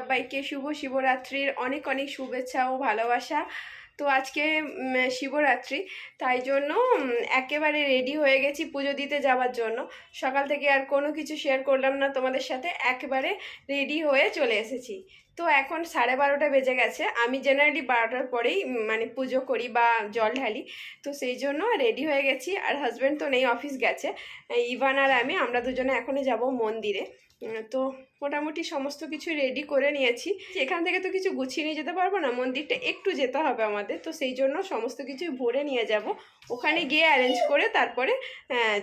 সবাইকে শুভ শিবরাত্রির অনেক অনেক শুভেচ্ছা ও ভালোবাসা। তো আজকে শিবরাত্রি, তাই জন্য একেবারে রেডি হয়ে গেছি পুজো দিতে যাওয়ার জন্য। সকাল থেকে আর কোনো কিছু শেয়ার করলাম না তোমাদের সাথে, একেবারে রেডি হয়ে চলে এসেছি। তো এখন সাড়ে বারোটা বেজে গেছে, আমি জেনারেলি বারোটার পরেই মানে পুজো করি বা জল ঢালি। তো সেই জন্য রেডি হয়ে গেছি, আর হাজব্যান্ড তো নেই অফিস গেছে। ইভান আর আমি, আমরা দুজনে এখনই যাব মন্দিরে। তো মোটামুটি সমস্ত কিছু রেডি করে নিয়েছি। এখান থেকে তো কিছু গুছিয়ে নিয়ে যেতে পারব না, মন্দিরটা একটু যেতে হবে আমাদের, তো সেই জন্য সমস্ত কিছু ভরে নিয়ে যাব। ওখানে গিয়ে অ্যারেঞ্জ করে তারপরে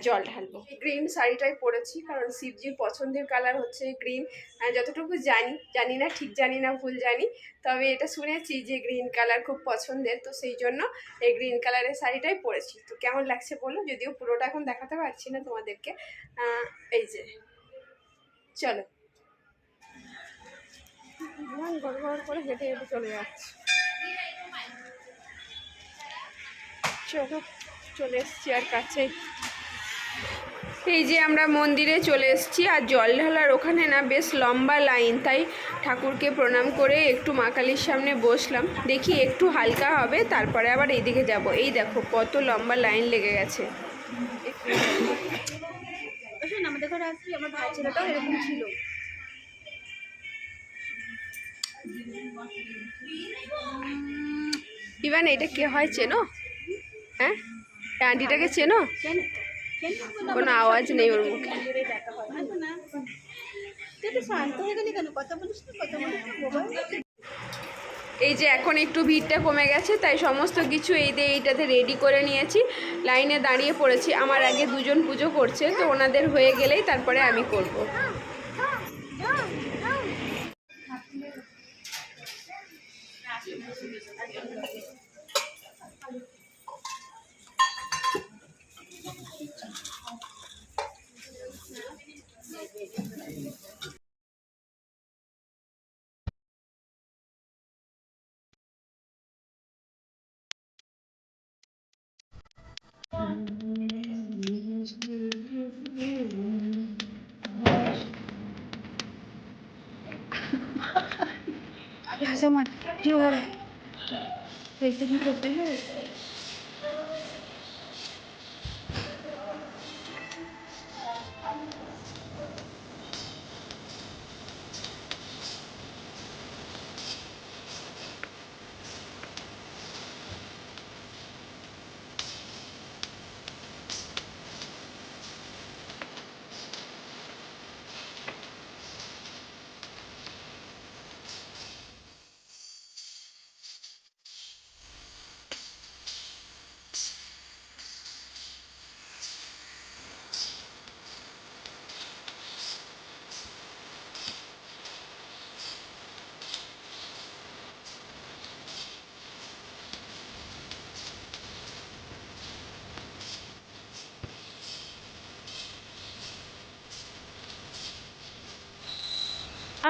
জল ঢালবো। গ্রিন শাড়িটাই পরেছি, কারণ শিবজির পছন্দের কালার হচ্ছে গ্রিন যতটুকু জানি জানি না, ঠিক জানি না, ভুল জানি, তবে এটা শুনেছি যে গ্রিন কালার খুব পছন্দের, তো সেই জন্য এই গ্রিন কালারের শাড়িটাই পরেছি। তো কেমন লাগছে বলো? যদিও পুরোটা এখন দেখাতে পারছি না তোমাদেরকে। এই যে। চলো। করে হেঁটে হেঁটে চলে যাচ্ছে। চলো চলে এসছি আর কাছে। এই যে আমরা মন্দিরে চলে এসেছি আর জল ঢালার ওখানে না বেশ লম্বা লাইন তাই ঠাকুরকে প্রণাম করে একটু মা কালীর সামনে বসলাম। দেখি একটু হালকা হবে তারপরে আবার এইদিকে যাব। এই দেখো কত লম্বা লাইন লেগে গেছে। ঘরে আসবি আমার ভাই ছেলেটাও এরকম ছিল। এটা কে হয় চেনো? হ্যাঁ? আন্টিটাকে চেনো? কেন আওয়াজ নেই ওর মুখে। শান্ত হয়ে গেলি কেন? কথা বলিস কথা বলিস এই যে এখন একটু ভিড়টা কমে গেছে, তাই সমস্ত কিছু এই দিয়ে এইটাতে রেডি করে নিয়েছি লাইনে দাঁড়িয়ে পড়েছি আমার আগে দুজন পুজো করছে, তো ওনাদের হয়ে গেলেই তারপরে আমি করব। Ya, Samuel, quiero ver. Ahí está mi protege.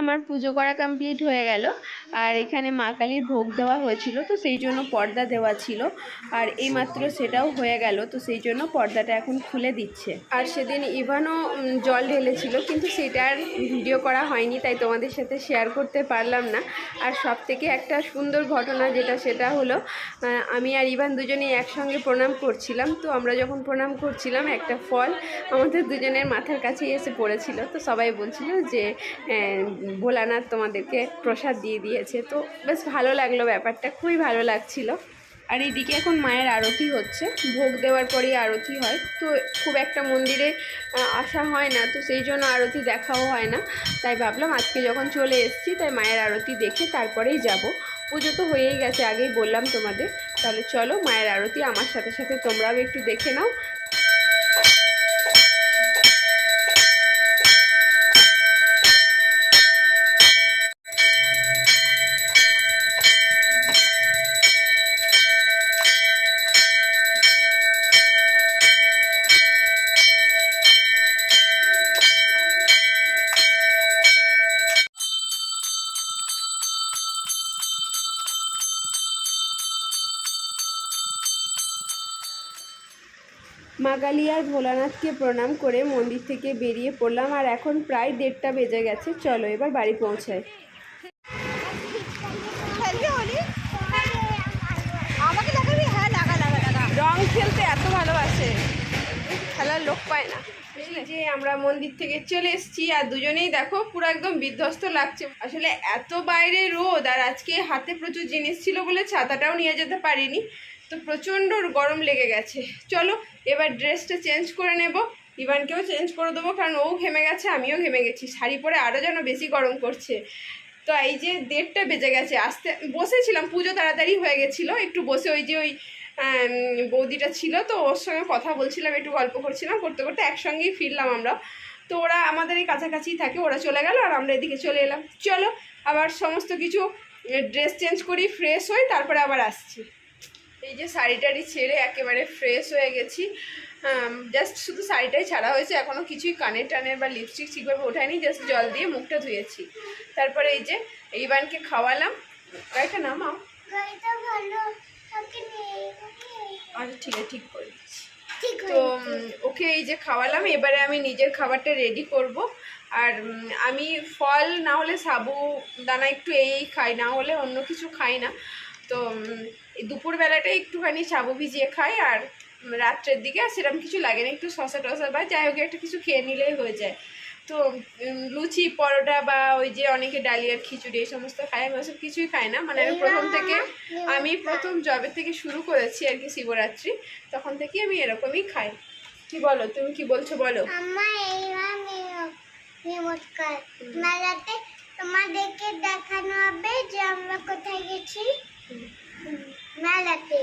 আমার পুজো করা কমপ্লিট হয়ে গেল। আর এখানে মা কালীর ভোগ দেওয়া হয়েছিল তো সেই জন্য পর্দা দেওয়া ছিল। আর এইমাত্র সেটাও হয়ে গেল তো সেই জন্য পর্দাটা এখন খুলে দিচ্ছে। আর সেদিন ইভানও জল ঢেলেছিল কিন্তু সেটার ভিডিও করা হয়নি তাই তোমাদের সাথে শেয়ার করতে পারলাম না। আর সব থেকে একটা সুন্দর ঘটনা যেটা সেটা হলো আমি আর ইভান দুজনেই একসঙ্গে প্রণাম করছিলাম তো আমরা যখন প্রণাম করছিলাম একটা ফল আমাদের দুজনের মাথার কাছেই এসে পড়েছিল তো সবাই বলছিল যে আহ, ভোলানাথ তোমাদেরকে প্রসাদ দিয়ে দিয়ে দিয়েছে। তো বেশ ভালো লাগল ব্যাপারটা, খুবই ভালো লাগছিল। আর এইদিকে এখন মায়ের আরতি হচ্ছে, ভোগ দেওয়ার পরেই আরতি হয়। তো খুব একটা মন্দিরে আসা হয় না, তো সেই জন্য আরতি দেখাও হয় না। তাই ভাবলাম আজকে যখন চলে এসেছি, তাই মায়ের আরতি দেখে তারপরেই যাব। পুজো তো হয়েই গেছে আগেই বললাম তোমাদের। তাহলে চলো মায়ের আরতি আমার সাথে সাথে তোমরাও একটু দেখে নাও। মা আর ভোলানাথকে প্রণাম করে মন্দির থেকে বেরিয়ে পড়লাম আর এখন প্রায় দেড়টা বেজে গেছে। চলো এবার বাড়ি পৌঁছায় রং খেলতে এত ভালোবাসে। খেলার লোক পায় না। যে আমরা মন্দির থেকে চলে এসেছি আর দুজনেই দেখো পুরো একদম বিধ্বস্ত লাগছে। আসলে এত বাইরে রোদ আর আজকে হাতে প্রচুর জিনিস ছিল বলে ছাতাটাও নিয়ে যেতে পারিনি। তো প্রচণ্ড গরম লেগে গেছে। চলো, এবার ড্রেসটা চেঞ্জ করে নেব। ইভানকেও চেঞ্জ করে দেবো, কারণ ও ঘেমে গেছে, আমিও ঘেমে গেছি। শাড়ি পরে আরও যেন বেশি গরম করছে। তো এই যে দেড়টা বেজে গেছে, আসতে বসেছিলাম, পুজো তাড়াতাড়ি হয়ে গেছিল, একটু বসে ওই যে ওই বৌদিটা ছিল, তো ওর সঙ্গে কথা বলছিলাম, একটু গল্প করছিলাম, করতে করতে একসঙ্গেই ফিরলাম আমরা। তো ওরা আমাদের এই কাছাকাছি থাকে, ওরা চলে গেল, আর আমরা এদিকে চলে এলাম। চলো, আবার সমস্ত কিছু ড্রেস চেঞ্জ করি ফ্রেশ হই, তারপরে আবার আসছি। এই যে শাড়িটারি ছেড়ে একেবারে ফ্রেশ হয়ে গেছি। জাস্ট শুধু শাড়িটাই ছাড়া হয়েছে এখনও কিছুই কানের টানের বা লিপস্টিক ঠিকভাবে ওঠায়নি জাস্ট জল দিয়ে মুখটা ধুয়েছি। তারপরে এই যে এইবানকে খাওয়ালাম। গাড়িটা নামাও আচ্ছা ঠিক আছে ঠিক করে দিচ্ছি। তো ওকে এই যে খাওয়ালাম এবারে আমি নিজের খাবারটা রেডি করব। আর আমি ফল না হলে সাবু দানা একটু এই খাই না হলে অন্য কিছু খাই না। তো দুপুরবেলাটা একটুখানি সাবু ভিজিয়ে খাই আর রাত্রের দিকে আর সেরকম কিছু লাগে না একটু শশা টশা বা যাই হোক একটা কিছু খেয়ে নিলেই হয়ে যায়। তো লুচি পরোটা বা ওই যে অনেকে ডালিয়ার খিচুড়ি এই সমস্ত খায় আমি ওসব কিছুই খাই না। মানে আমি প্রথম থেকে আমি প্রথম জবে থেকে শুরু করেছি আর কি শিবরাত্রি তখন থেকে আমি এরকমই খাই। কি বলো তুমি কি বলছো বলো? মেলাতে তোমাদেরকে দেখানো হবে যে আমরা কোথায় গেছি। মেলাতে।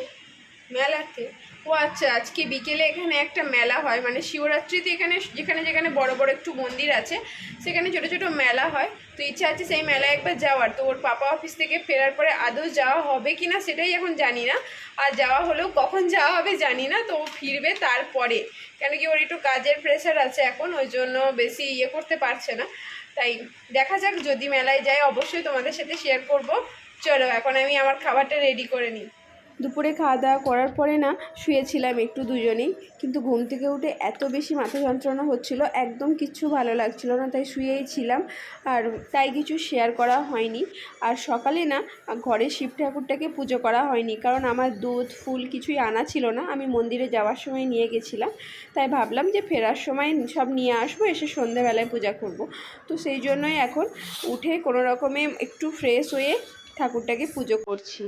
মেলাতে? ও আচ্ছা আজকে বিকেলে এখানে একটা মেলা হয় মানে শিবরাত্রিতে এখানে, যেখানে যেখানে বড় বড় একটু মন্দির আছে, সেখানে ছোট ছোট মেলা হয়। তো ইচ্ছা আছে সেই মেলায় একবার যাওয়ার। তো ওর পাপা অফিস থেকে ফেরার পরে আদৌ যাওয়া হবে কি না সেটাই এখন জানি না। আর যাওয়া হলেও কখন যাওয়া হবে জানি না, তো ও ফিরবে তারপরে। কেন কি ওর একটু কাজের প্রেশার আছে এখন, ওই জন্য বেশি ইয়ে করতে পারছে না। তাই দেখা যাক যদি মেলায় যাই, অবশ্যই তোমাদের সাথে শেয়ার করব। চলো, এখন আমি আমার খাবারটা রেডি করে নিই। দুপুরে খাওয়া দাওয়া করার পরে না শুয়েছিলাম একটু দুজনেই, কিন্তু ঘুম থেকে উঠে এত বেশি মাথা যন্ত্রণা হচ্ছিল, একদম কিচ্ছু ভালো লাগছিল না, তাই শুয়েই ছিলাম আর তাই কিছু শেয়ার করা হয়নি। আর সকালে না ঘরে শিব ঠাকুরটাকে পুজো করা হয়নি, কারণ আমার দুধ, ফুল কিছুই আনা ছিল না, আমি মন্দিরে যাওয়ার সময় নিয়ে গেছিলাম, তাই ভাবলাম যে ফেরার সময় সব নিয়ে আসব, এসে সন্ধেবেলায় পূজা করব। তো সেই জন্যই এখন উঠে কোনো রকমে একটু ফ্রেশ হয়ে ঠাকুরটাকে পুজো করছি।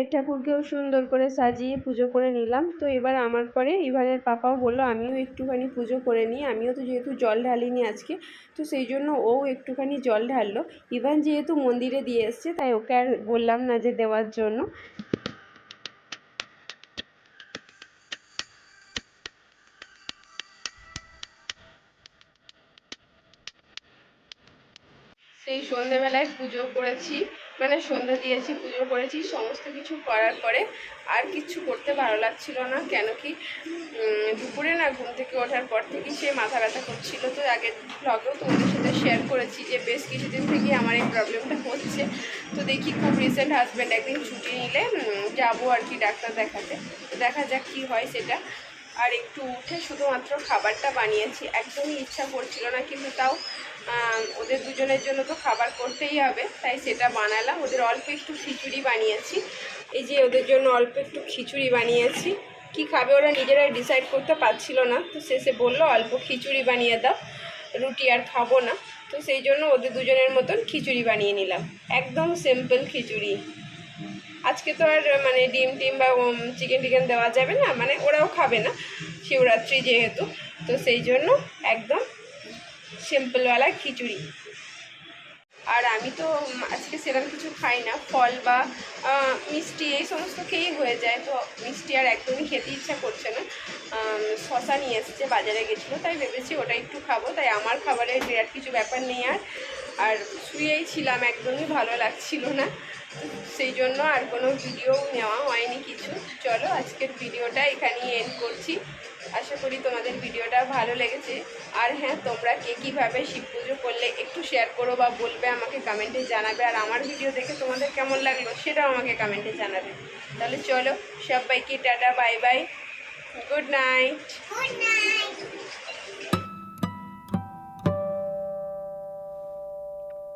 ঘরের ঠাকুরকেও সুন্দর করে সাজিয়ে পুজো করে নিলাম। তো এবার আমার পরে ইভানের পাপাও বলল, আমিও একটুখানি পুজো করে নিই। আমিও তো যেহেতু জল ঢালিনি আজকে, তো সেই জন্য ও একটুখানি জল ঢাললো। ইভান যেহেতু মন্দিরে দিয়ে এসছে, তাই ওকে আর বললাম না যে দেওয়ার জন্য। সেই সন্ধেবেলায় পুজো করেছি। মানে সন্ধ্যা দিয়েছি, পুজো করেছি, সমস্ত কিছু করার পরে আর কিচ্ছু করতে ভালো লাগছিল না। কেন কি দুপুরে না ঘুম থেকে ওঠার পর থেকেই সে মাথা ব্যথা করছিল। তো আগের ব্লগেও তোমাদের সাথে শেয়ার করেছি যে বেশ কিছুদিন থেকেই আমার এই প্রবলেমটা হচ্ছে। তো দেখি খুব রিসেন্ট হাজব্যান্ড একদিন ছুটি নিলে যাব আর কি ডাক্তার দেখাতে। তো দেখা যাক কী হয় সেটা। আর একটু উঠে শুধুমাত্র খাবারটা বানিয়েছি। একদমই ইচ্ছা করছিল না, কিন্তু তাও ওদের দুজনের জন্য তো খাবার করতেই হবে, তাই সেটা বানালাম। ওদের অল্প একটু খিচুড়ি বানিয়েছি। এই যে ওদের জন্য অল্প একটু খিচুড়ি বানিয়েছি। কি খাবে ওরা নিজেরাই ডিসাইড করতে পারছিল না। তো শেষে বলল, অল্প খিচুড়ি বানিয়ে দাও, রুটি আর খাব না। তো সেই জন্য ওদের দুজনের মতন খিচুড়ি বানিয়ে নিলাম। একদম সিম্পল খিচুড়ি। আজকে তো আর মানে ডিম টিম বা চিকেন টিকেন দেওয়া যাবে না মানে ওরাও খাবে না, শিবরাত্রি যেহেতু, তো সেই জন্য একদম সিম্পলওয়ালা খিচুড়ি। আর আমি তো আজকে সেরকম কিছু খাই না, ফল বা মিষ্টি, এই সমস্ত খেয়েই হয়ে যায়, তো মিষ্টি আর একদমই খেতে ইচ্ছা করছে না। শশা নিয়ে এসেছে, বাজারে গেছিল, তাই ভেবেছি ওটা একটু খাব, তাই আমার খাবারের বিরাট কিছু ব্যাপার নেই আর আর শুয়েই ছিলাম, একদমই ভালো লাগছিল না। সেই জন্য আর কোনো ভিডিও নেওয়া হয়নি কিছু। চলো আজকের ভিডিওটা এখানেই এন্ড করছি। আশা করি তোমাদের ভিডিওটা ভালো লেগেছে। আর হ্যাঁ তোমরা কে কীভাবে শিব পুজো করলে একটু শেয়ার করো বা বলবে আমাকে কমেন্টে জানাবে। আর আমার ভিডিও দেখে তোমাদের কেমন লাগল সেটাও আমাকে কমেন্টে জানাবে। তাহলে চলো সবাইকে tata bye bye good night Good night.